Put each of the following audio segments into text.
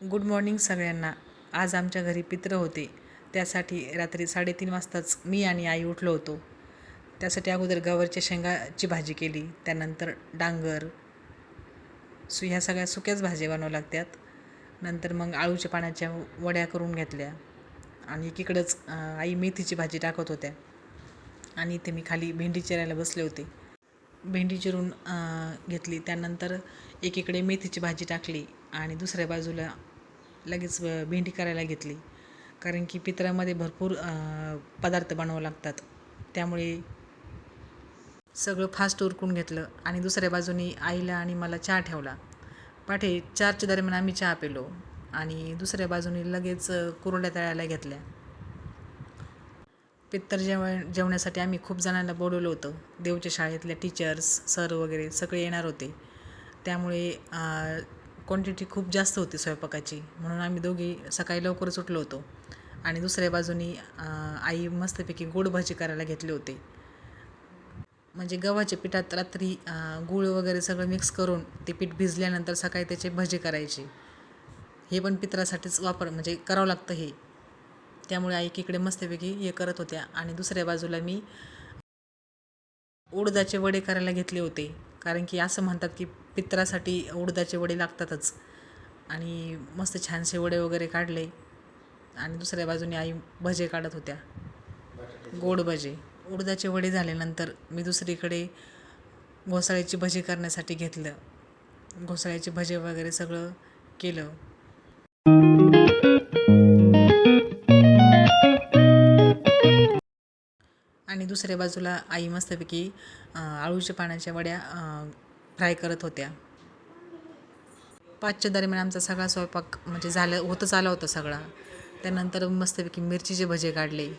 Good morning सगळ्यांना. आज आमच्या घरी पित्र होते. त्यासाठी रात्री साडेतीन वाजताच मी आणि आई उठलो होतो. त्यासाठी अगोदर गवारच्या शेंगाची भाजी केली. त्यानंतर डांगर सु ह्या सगळ्या सुक्याच भाज्या बनवावं लागतात नंतर मग आळूच्या पाण्याच्या वड्या करून घेतल्या. आणि एकीकडंच आई मेथीची भाजी टाकत होत्या. आणि इथे मी खाली भेंडी चिरायला बसले होते. भेंडी चिरून घेतली. त्यानंतर एकीकडे मेथीची भाजी टाकली. आणि दुसऱ्या बाजूला लगेच भेंडी करायला घेतली. कारण की पित्रामध्ये भरपूर पदार्थ बनवावं लागतात. त्यामुळे सगळं फास्ट उरकून घेतलं आणि दुसऱ्या बाजूनी आईला आणि मला चहा ठेवला. पाठे चारच्या दरम्यान आम्ही चहा पिलो आणि दुसऱ्या बाजूनी लगेच कुरड्या तळायला घेतल्या. पित्तर जेवण जेवण्यासाठी आम्ही खूप जणांना बोलवलं होतं. देवच्या शाळेतल्या टीचर्स सर वगैरे सगळे येणार होते. त्यामुळे क्वांटिटी खूप जास्त होती स्वयंपाकाची. म्हणून आम्ही दोघी सकाळी लवकरच उठलो होतो. आणि दुसऱ्या बाजूनी आई मस्तपैकी गोड भाजी करायला घेतली होते. म्हणजे गव्हाच्या पिठात रात्री गूळ वगैरे सगळं मिक्स करून ते पीठ भिजल्यानंतर सकाळी त्याचे भजे करायचे. हे पण पित्रासाठीच वापर म्हणजे करावं लागतं हे. त्यामुळे आई एकीकडे मस्तपैकी हे करत होत्या. आणि दुसऱ्या बाजूला मी उडदाचे वडे करायला घेतले होते. कारण की असं म्हणतात की पित्रासाठी उडदाचे वडे लागतातच. आणि मस्त छानसे वडे वगैरे काढले. आणि दुसऱ्या बाजूने आई भजे काढत होत्या. गोड भजे. उडदाचे वडे झाल्यानंतर मी दुसरीकडे घोसाळ्याची भजी करण्यासाठी घेतलं. घोसाळ्याचे भजे वगैरे सगळं केलं. आणि दुसऱ्या बाजूला आई मस्तपैकी आळूच्या पाण्याच्या वड्या फ्राय करत होत्या. पाचच्या दरम्यान आमचा सगळा स्वयंपाक म्हणजे झालं होतच आला होता सगळा. त्यानंतर मस्तपैकी मिरचीचे भजे काढले.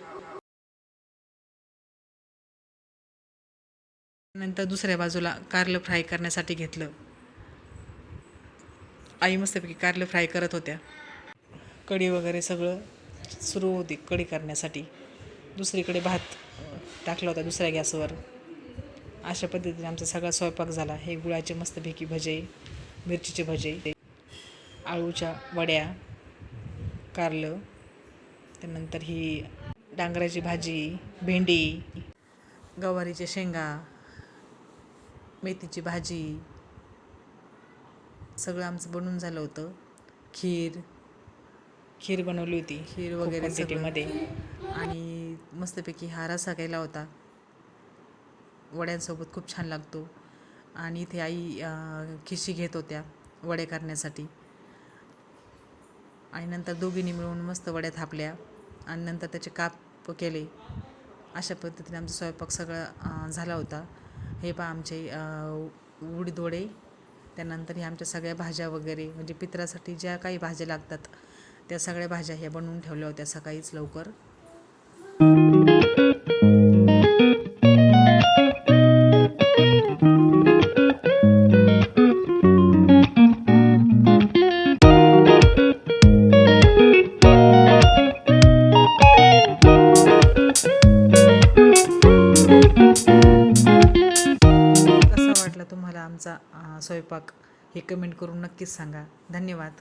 नंतर दुसऱ्या बाजूला कारलं फ्राय करण्यासाठी घेतलं. आई मस्तपैकी कारलं फ्राय करत होत्या. कढी वगैरे सगळं सुरू होती कढी करण्यासाठी. दुसरीकडे भात टाकला होता दुसऱ्या गॅसवर. अशा पद्धतीने आमचा सगळा स्वयंपाक झाला. हे गुळाचे मस्तपैकी भजे मिरचीचे भजे आळूच्या वड्या कारलं त्यानंतर ही डांगराची भाजी भेंडी गवारीच्या शेंगा मेथीची भाजी सगळं आमचं बनवून झालं होतं. खीर खीर बनवली होती खीर वगैरे सिटीमध्ये. आणि मस्तपैकी हा रसा केला होता. वड्यांसोबत खूप छान लागतो. आणि इथे आई खिशी घेत होत्या वडे करण्यासाठी. आणि नंतर दोघींनी मिळून मस्त वड्या थापल्या आणि नंतर त्याचे काप केले. अशा पद्धतीने आमचा स्वयंपाक सगळा झाला होता. हे पहा आमचे अं, उडीद वडे त्यानंतर हे आमच्या सगळ्या भाज्या वगैरे म्हणजे पित्रासाठी ज्या काही भाज्या लागतात त्या सगळ्या भाज्या ह्या बनवून ठेवल्या होत्या सकाळीच लवकर. आमचा स्वयंपाक हे कमेंट करून नक्कीच सांगा. धन्यवाद.